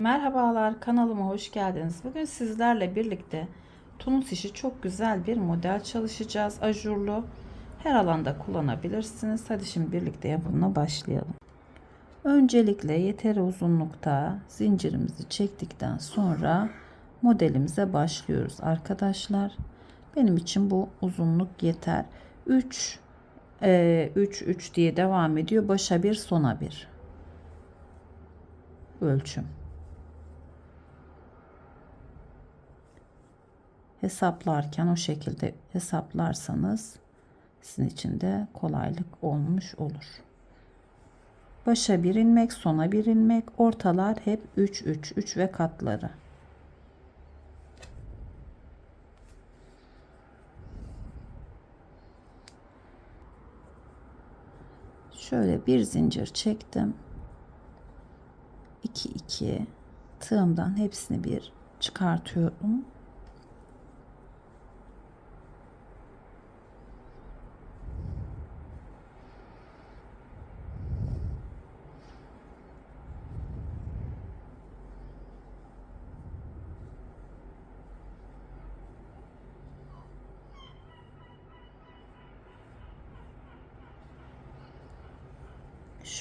Merhabalar kanalıma hoş geldiniz. Bugün sizlerle birlikte tunus işi çok güzel bir model çalışacağız. Ajurlu. Her alanda kullanabilirsiniz. Hadi şimdi birlikte yapımına başlayalım. Öncelikle yeteri uzunlukta zincirimizi çektikten sonra modelimize başlıyoruz arkadaşlar. Benim için bu uzunluk yeter. 3 3 3 diye devam ediyor. Başa bir sona bir ölçüm. Hesaplarken o şekilde hesaplarsanız sizin için de kolaylık olmuş olur. Başa bir ilmek, sona bir ilmek, ortalar hep 3 3 3 ve katları. Şöyle bir zincir çektim. 2 2 tığımdan hepsini bir çıkartıyorum.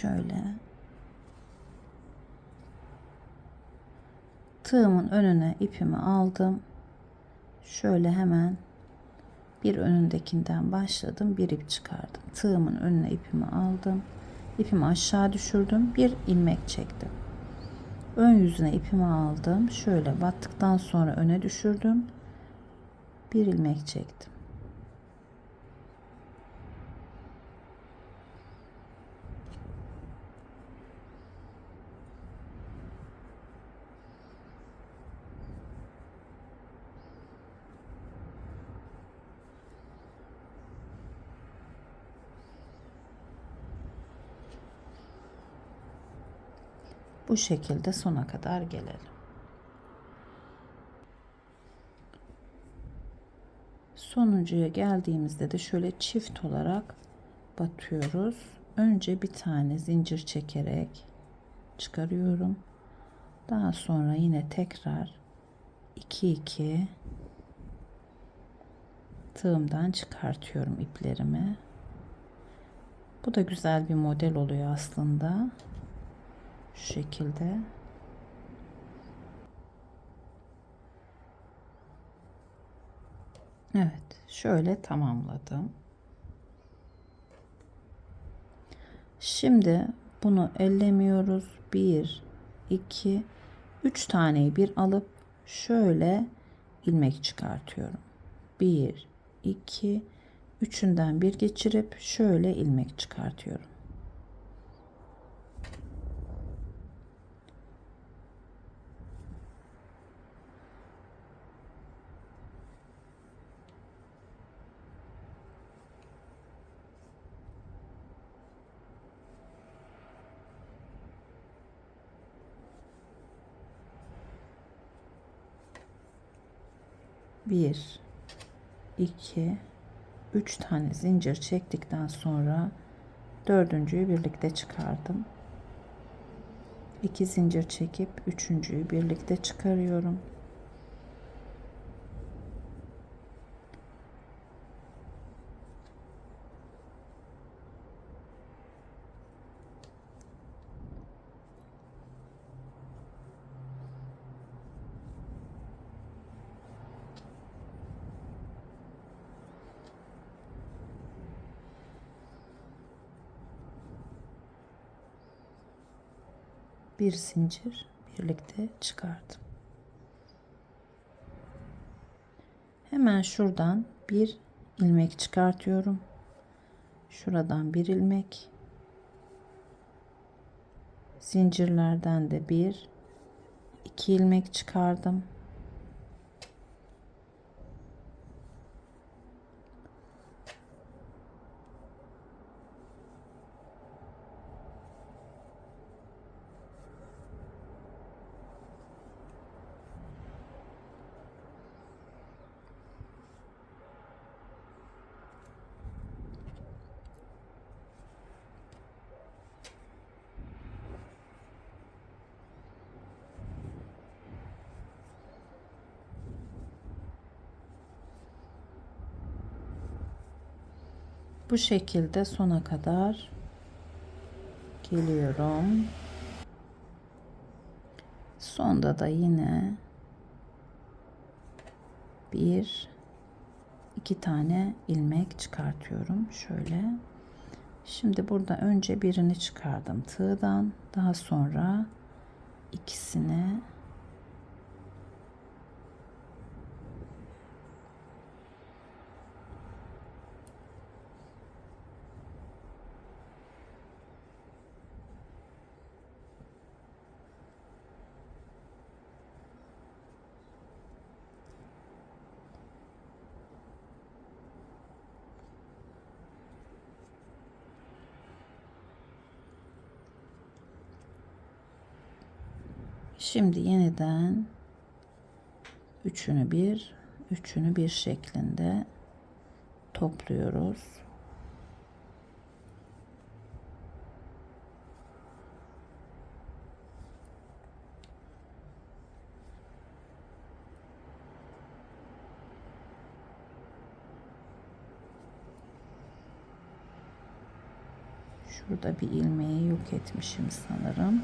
Şöyle. Tığımın önüne ipimi aldım. Şöyle hemen bir önündekinden başladım bir ip çıkardım. Tığımın önüne ipimi aldım. İpimi aşağı düşürdüm bir ilmek çektim. Ön yüzüne ipimi aldım. Şöyle battıktan sonra öne düşürdüm. Bir ilmek çektim Bu şekilde sona kadar gelelim. Sonuncuya geldiğimizde de şöyle çift olarak batıyoruz. Önce bir tane zincir çekerek çıkarıyorum. Daha sonra yine tekrar 2 2 tığımdan çıkartıyorum iplerimi. Bu da güzel bir model oluyor aslında. Şu şekilde. Evet, şöyle tamamladım. Şimdi bunu ellemiyoruz. 1 2 3 taneyi bir alıp şöyle ilmek çıkartıyorum. 1 2 üçünden bir geçirip şöyle ilmek çıkartıyorum. Bir, iki, üç tane zincir çektikten sonra dördüncüyü birlikte çıkardım. İki zincir çekip üçüncüyü birlikte çıkarıyorum. Bir zincir birlikte çıkardım. Hemen şuradan bir ilmek çıkartıyorum. Şuradan bir ilmek. Zincirlerden de bir iki ilmek çıkardım. Bu şekilde sona kadar geliyorum. Sonda da yine bir iki tane ilmek çıkartıyorum şöyle. Şimdi burada önce birini çıkardım tığdan. Daha sonra ikisini Şimdi yeniden üçünü bir, üçünü bir şeklinde topluyoruz. Şurada bir ilmeği yok etmişim sanırım.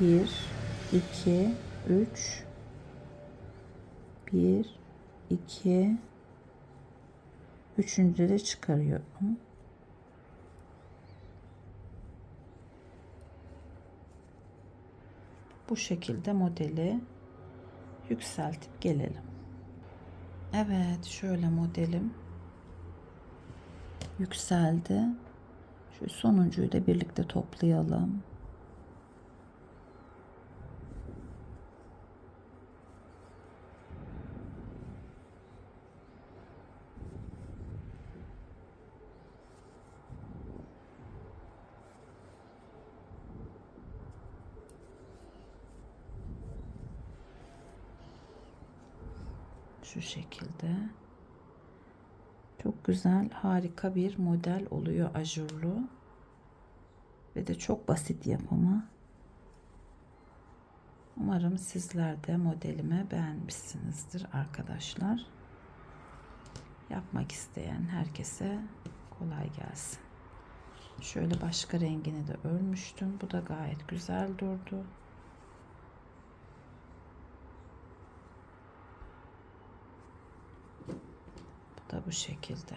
1 2 3 1 2 üçüncü de çıkarıyorum. Bu şekilde modeli yükseltip gelelim. Evet, şöyle modelim yükseldi. Şu sonuncuyu da birlikte toplayalım. Şu şekilde. Çok güzel, harika bir model oluyor ajurlu. Ve de çok basit yapımı. Umarım sizler de modelimi beğenmişsinizdir arkadaşlar. Yapmak isteyen herkese kolay gelsin. Şöyle başka rengini de örmüştüm. Bu da gayet güzel durdu. Bu da bu şekilde.